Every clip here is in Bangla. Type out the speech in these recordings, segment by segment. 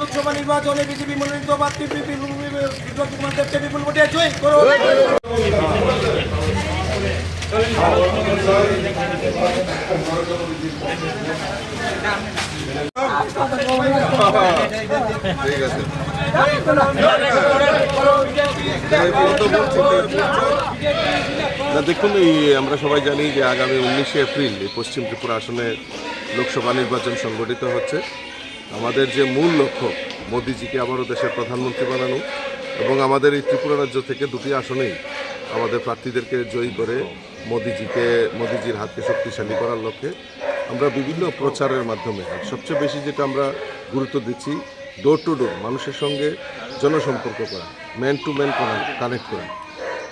লোকসভা নির্বাচনে বিজেপি মনোনীত প্রার্থী বিপ্লব কুমার দেবকে বিপুল ভোটে জয় করো না, দেখুন, এই আমরা সবাই জানি যে আগামী উনিশে এপ্রিল পশ্চিম ত্রিপুরা আসনে লোকসভা নির্বাচন সংগঠিত হচ্ছে। আমাদের যে মূল লক্ষ্য, মোদিজিকে আবারও দেশের প্রধানমন্ত্রী বানানো এবং আমাদের এই ত্রিপুরা রাজ্য থেকে দুটি আসনেই আমাদের প্রার্থীদেরকে জয়ী করে মোদিজিকে, মোদিজির হাতকে শক্তিশালী করার লক্ষ্যে আমরা বিভিন্ন প্রচারের মাধ্যমে সবচেয়ে বেশি যেটা আমরা গুরুত্ব দিচ্ছি ডোর টু ডোর মানুষের সঙ্গে জনসম্পর্ক করা ম্যান টু ম্যান কানেক্ট করা।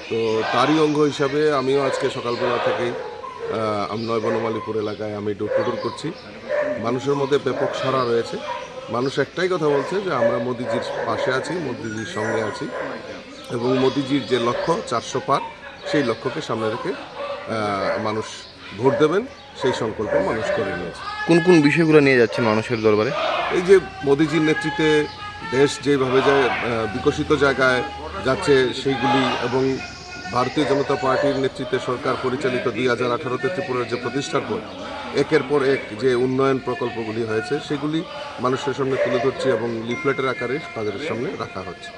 তো তারই অঙ্গ হিসাবে আমিও আজকে সকালবেলা থেকেই আমনয় বনমালীপুর এলাকায় আমি ডোর টু ডোর করছি। মানুষের মধ্যে ব্যাপক সাড়া রয়েছে। মানুষ একটাই কথা বলছে যে আমরা মোদিজির পাশে আছি, মোদিজির সঙ্গে আছি। এবং মোদিজির যে লক্ষ্য, চারশো পার, সেই লক্ষ্যকে সামনে রেখে মানুষ ভোট দেবেন সেই সংকল্প মানুষ করে নিয়েছে। কোন কোন বিষয়গুলো নিয়ে যাচ্ছে মানুষের দরবারে? এই যে মোদিজির নেতৃত্বে দেশ যেভাবে যায় বিকশিত জায়গায় যাচ্ছে সেইগুলি এবং ভারতীয় জনতা পার্টির নেতৃত্বে সরকার পরিচালিত দুই হাজার আঠারোতে ত্রিপুরার যে প্রতিষ্ঠার পর একের পর এক যে উন্নয়ন প্রকল্পগুলি হয়েছে সেগুলি মানুষের সামনে তুলে ধরছি এবং লিফলেটের আকারে তাদের সামনে রাখা হচ্ছে।